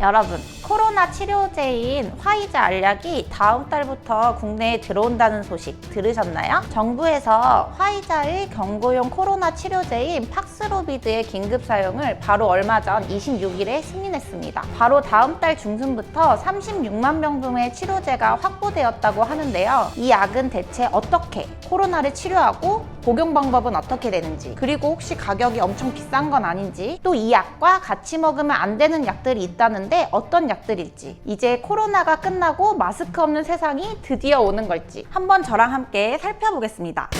여러분, 코로나 치료제인 화이자 알약이 다음 달부터 국내에 들어온다는 소식 들으셨나요? 정부에서 화이자의 경고용 코로나 치료제인 팍스로비드의 긴급 사용을 바로 얼마 전 26일에 승인했습니다. 바로 다음 달 중순부터 36만 명분의 치료제가 확보되었다고 하는데요. 이 약은 대체 어떻게 코로나를 치료하고 복용 방법은 어떻게 되는지 그리고 혹시 가격이 엄청 비싼 건 아닌지 또 이 약과 같이 먹으면 안 되는 약들이 있다는데 어떤 약 들일지 이제 코로나가 끝나고 마스크 없는 세상이 드디어 오는 걸지 한번 저랑 함께 살펴보겠습니다.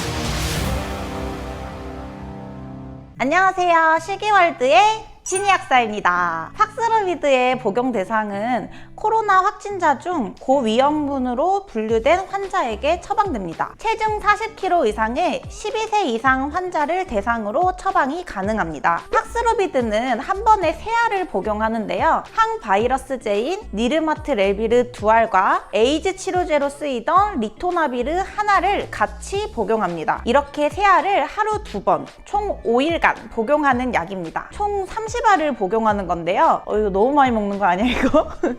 안녕하세요. 실기월드의 신희 약사입니다. 팍스로비드의 복용 대상은 코로나 확진자 중 고위험군으로 분류된 환자에게 처방됩니다. 체중 40kg 이상의 12세 이상 환자를 대상으로 처방이 가능합니다. 팍스로비드는 한 번에 세 알을 복용하는데요. 항바이러스제인 니르마트 레비르 두 알과 에이즈 치료제로 쓰이던 리토나비르 하나를 같이 복용합니다. 이렇게 세 알을 하루 두 번, 총 5일간 복용하는 약입니다. 총 30 알을 복용하는 건데요. 어, 이거 너무 많이 먹는 거 아니야, 이거?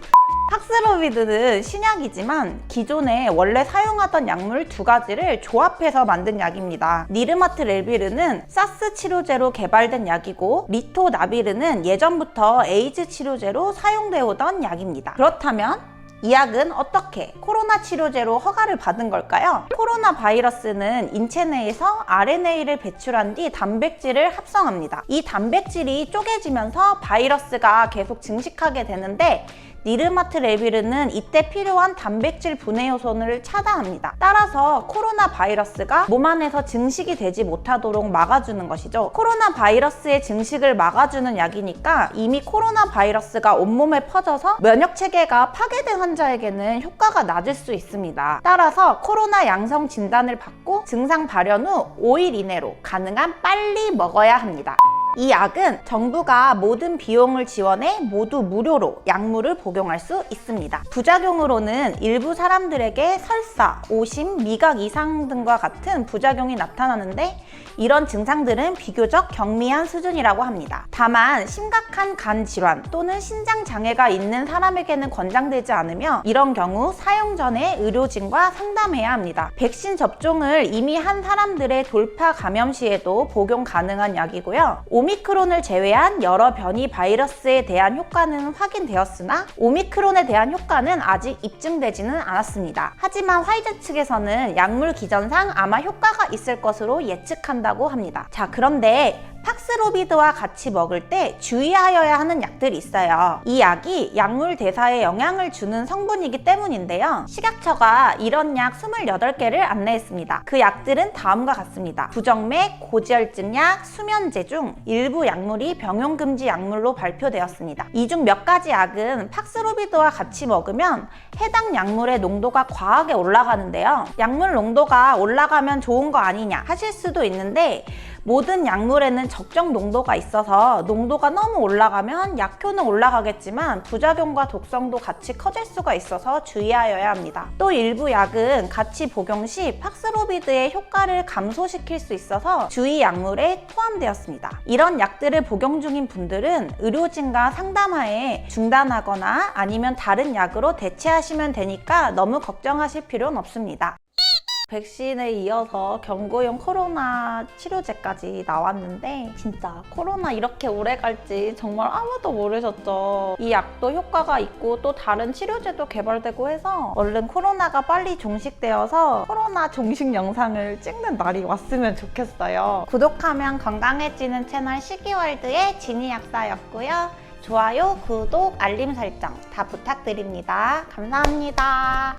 팍스로비드는 신약이지만 기존에 원래 사용하던 약물 두 가지를 조합해서 만든 약입니다. 니르마트 레비르는 사스 치료제로 개발된 약이고 리토나비르는 예전부터 에이즈 치료제로 사용되어 오던 약입니다. 그렇다면 이 약은 어떻게 코로나 치료제로 허가를 받은 걸까요? 코로나 바이러스는 인체 내에서 RNA를 배출한 뒤 단백질을 합성합니다. 이 단백질이 쪼개지면서 바이러스가 계속 증식하게 되는데 니르마트 레비르는 이때 필요한 단백질 분해 요소를 차단합니다. 따라서 코로나 바이러스가 몸 안에서 증식이 되지 못하도록 막아주는 것이죠. 코로나 바이러스의 증식을 막아주는 약이니까 이미 코로나 바이러스가 온몸에 퍼져서 면역 체계가 파괴된 환자에게는 효과가 낮을 수 있습니다. 따라서 코로나 양성 진단을 받고 증상 발현 후 5일 이내로 가능한 빨리 먹어야 합니다. 이 약은 정부가 모든 비용을 지원해 모두 무료로 약물을 복용할 수 있습니다. 부작용으로는 일부 사람들에게 설사, 오심, 미각 이상 등과 같은 부작용이 나타나는데 이런 증상들은 비교적 경미한 수준이라고 합니다. 다만 심각한 간 질환 또는 신장 장애가 있는 사람에게는 권장되지 않으며 이런 경우 사용 전에 의료진과 상담해야 합니다. 백신 접종을 이미 한 사람들의 돌파 감염 시에도 복용 가능한 약이고요. 오미크론을 제외한 여러 변이 바이러스에 대한 효과는 확인되었으나 오미크론에 대한 효과는 아직 입증되지는 않았습니다. 하지만 화이자 측에서는 약물 기전상 아마 효과가 있을 것으로 예측한다고 합니다. 자, 그런데 팍스로비드와 같이 먹을 때 주의하여야 하는 약들이 있어요. 이 약이 약물 대사에 영향을 주는 성분이기 때문인데요. 식약처가 이런 약 28개를 안내했습니다. 그 약들은 다음과 같습니다. 부정맥, 고지혈증 약, 수면제 중 일부 약물이 병용금지 약물로 발표되었습니다. 이 중 몇 가지 약은 팍스로비드와 같이 먹으면 해당 약물의 농도가 과하게 올라가는데요. 약물 농도가 올라가면 좋은 거 아니냐 하실 수도 있는데 모든 약물에는 적정 농도가 있어서 농도가 너무 올라가면 약효는 올라가겠지만 부작용과 독성도 같이 커질 수가 있어서 주의하여야 합니다. 또 일부 약은 같이 복용 시 팍스로비드의 효과를 감소시킬 수 있어서 주의 약물에 포함되었습니다. 이런 약들을 복용 중인 분들은 의료진과 상담하에 중단하거나 아니면 다른 약으로 대체하시면 되니까 너무 걱정하실 필요는 없습니다. 백신에 이어서 경고용 코로나 치료제까지 나왔는데 진짜 코로나 이렇게 오래 갈지 정말 아무도 모르셨죠. 이 약도 효과가 있고 또 다른 치료제도 개발되고 해서 얼른 코로나가 빨리 종식되어서 코로나 종식 영상을 찍는 날이 왔으면 좋겠어요. 구독하면 건강해지는 채널 시기월드의 지니 약사였고요. 좋아요, 구독, 알림 설정 다 부탁드립니다. 감사합니다.